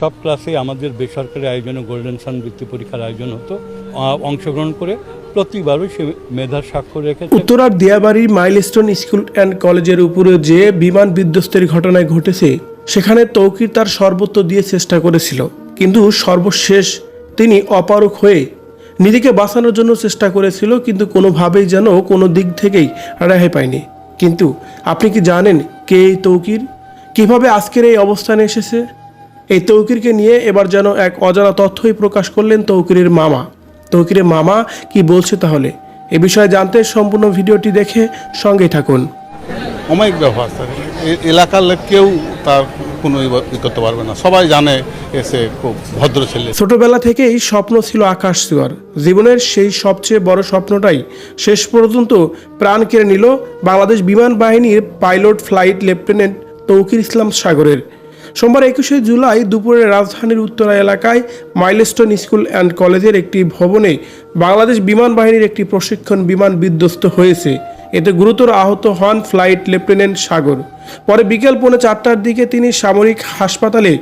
সব ক্লাসে আমাদের বেসরকারি আয়োজনে গোল্ডেন সান বৃত্তি পরীক্ষার আয়োজন হতো। অংশগ্রহণ করে প্রতিবারই সে মেধার স্বাক্ষর রেখেছে। উত্তরার দিয়াবাড়ির মাইলস্টোন স্কুল অ্যান্ড কলেজের উপরে যে বিমান বিধ্বস্তের ঘটনায় ঘটেছে, সেখানে তৌকির তার সর্বত্র দিয়ে চেষ্টা করেছিল। কিন্তু সর্বশেষ তিনি অপারক হয়ে নিজেকে বাঁচানোর জন্য চেষ্টা করেছিল, কিন্তু কোনোভাবেই যেন কোনো দিক থেকেই রেহাই পায়নি। কিন্তু আপনি কি জানেন কে এই তৌকির? কীভাবে আজকের এই অবস্থানে এসেছে? এই তৌকিরকে নিয়ে এবার যেন এক অজানা তথ্যই প্রকাশ করলেন তৌকিরের মামা। তৌকিরের মামা কি বলছে তাহলে? এ বিষয়ে জানতে সম্পূর্ণ ভিডিওটি দেখে সঙ্গেই থাকুন। অমায়িক ব্যবহার এলাকার লোক কেউ তার কোনো ই করতে পারবে না। সবাই জানে এসে খুব ভদ্র ছেলে। ছোটবেলা থেকেই স্বপ্ন ছিল আকাশ ছোঁয়ার জীবনের সেই সবচেয়ে বড় স্বপ্নটাই শেষ পর্যন্ত প্রাণ কেড়ে নিল বাংলাদেশ বিমান বাহিনীর pilot flight lieutenant Touqir Islam সাগরের। সোমবার একুশে জুলাই দুপুরে রাজধানীর উত্তরা এলাকায় মাইলস্টোন স্কুল অ্যান্ড কলেজের একটি ভবনে বাংলাদেশ বিমান বাহিনীর একটি প্রশিক্ষণ বিমান বিধ্বস্ত হয়েছে। এতে গুরুতর আহত হন ফ্লাইট লেফটেন্যান্ট সাগর। পরে বিকেল পৌনে চারটার দিকে তিনি সামরিক হাসপাতালে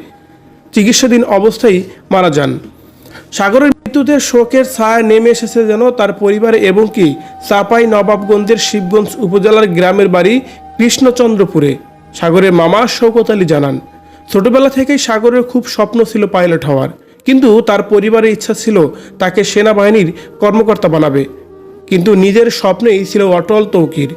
চিকিৎসাধীন অবস্থায় মারা যান। সাগরের মৃত্যুতে শোকের ছায়া নেমে এসেছে যেন তার পরিবারে এবং কি চাপাই নবাবগঞ্জের শিবগঞ্জ উপজেলার গ্রামের বাড়ি কৃষ্ণচন্দ্রপুরে। সাগরের মামা শৌকত আলী জানান। ছোটবেলা থেকেই সাগরের খুব স্বপ্ন ছিল পাইলট হওয়ার। কিন্তু তার পরিবারের ইচ্ছা ছিল তাকে সেনাবাহিনীর কর্মকর্তা বানাবে। কিন্তু নিজের স্বপ্নেই ছিল অটল তৌকির।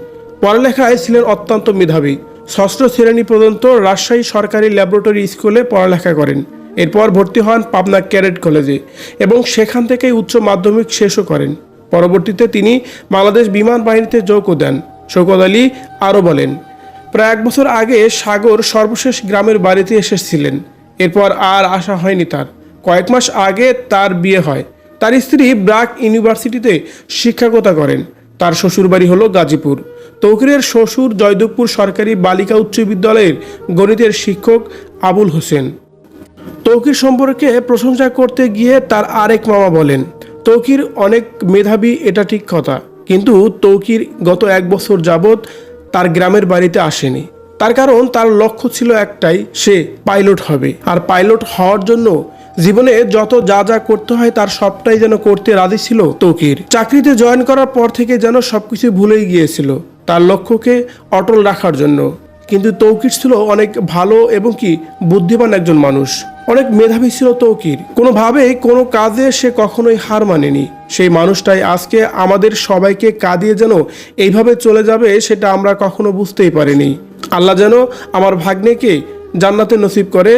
পড়ালেখায় ছিলেন অত্যন্ত মেধাবী। ষষ্ঠ শ্রেণি পর্যন্ত রাজশাহী সরকারি ল্যাবরেটরি স্কুলে পড়ালেখা করেন। এরপর ভর্তি হন পাবনা ক্যাডেট কলেজে এবং সেখান থেকেই উচ্চ মাধ্যমিক শেষও করেন। পরবর্তীতে তিনি বাংলাদেশ বিমান বাহিনীতে যোগ দেন। শৌকত আলী আরও বলেন প্রায় এক বছর আগে সাগর সর্বশেষ গ্রামের বাড়িতে এসেছিলেন। এরপর আর আসা হয়নি তার। কয়েক মাস আগে তার বিয়ে হয়। তার স্ত্রী ব্রাক ইউনিভার্সিটিতে শিক্ষকতা করেন। তার শ্বশুরবাড়ি হলো গাজীপুর। তৌকিরের শ্বশুর জয়দেবপুর সরকারি বালিকা উচ্চ বিদ্যালয়ের গণিতের শিক্ষক আবুল হোসেন। তৌকির সম্পর্কে প্রশংসা করতে গিয়ে তার আরেক মামা বলেন, তৌকির অনেক মেধাবী, এটা ঠিক কথা। কিন্তু তৌকির গত এক বছর যাবৎ তার গ্রামের বাড়িতে আসেনি। তার কারণ তার লক্ষ্য ছিল একটাই, সে পাইলট হবে। আর পাইলট হওয়ার জন্য জীবনে যত যা যা করতে হয় তার সবটাই যেন করতে রাজি ছিল তৌকির। চাকরিতে জয়েন করার পর থেকে যেন সবকিছু ভুলেই গিয়েছিল তার লক্ষ্যকে অটল রাখার জন্য। কিন্তু তৌকির ছিল অনেক ভালো এবং কি বুদ্ধিমান একজন মানুষ। অনেক মেধাবী ছিল তৌকির। কোনোভাবেই কোনো কাজে সে কখনোই হার মানেনি। সেই মানুষটাই আজকে আমাদের সবাইকে কাঁদিয়ে যেন এইভাবে চলে যাবে সেটা আমরা কখনো বুঝতেই পারিনি। আল্লাহ যেন আমার ভাগ্নেকে জান্নাতে নসিব করে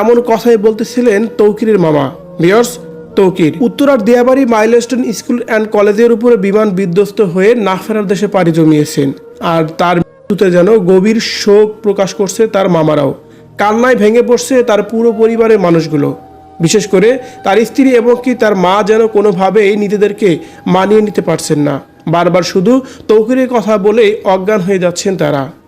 এমন কথাই বলতেছিলেন তৌকিরের মামা। বিয়র্স তৌকির। উত্তরার দিয়াবাড়ি মাইলস্টোন স্কুল অ্যান্ড কলেজের উপরে বিমান বিধ্বস্ত হয়ে না ফেরার দেশে পাড়ি জমিয়েছেন। আর তার মৃত্যুতে যেন গভীর শোক প্রকাশ করছে তার মামারাও। কান্নায় ভেঙে পড়ছে তার পুরো পরিবারের মানুষগুলো। বিশেষ করে তার স্ত্রী এবং কি তার মা যেন কোনোভাবেই নিজেদেরকে মানিয়ে নিতে পারছেন না। বারবার শুধু তৌকিরের কথা বলেই অজ্ঞান হয়ে যাচ্ছেন তারা।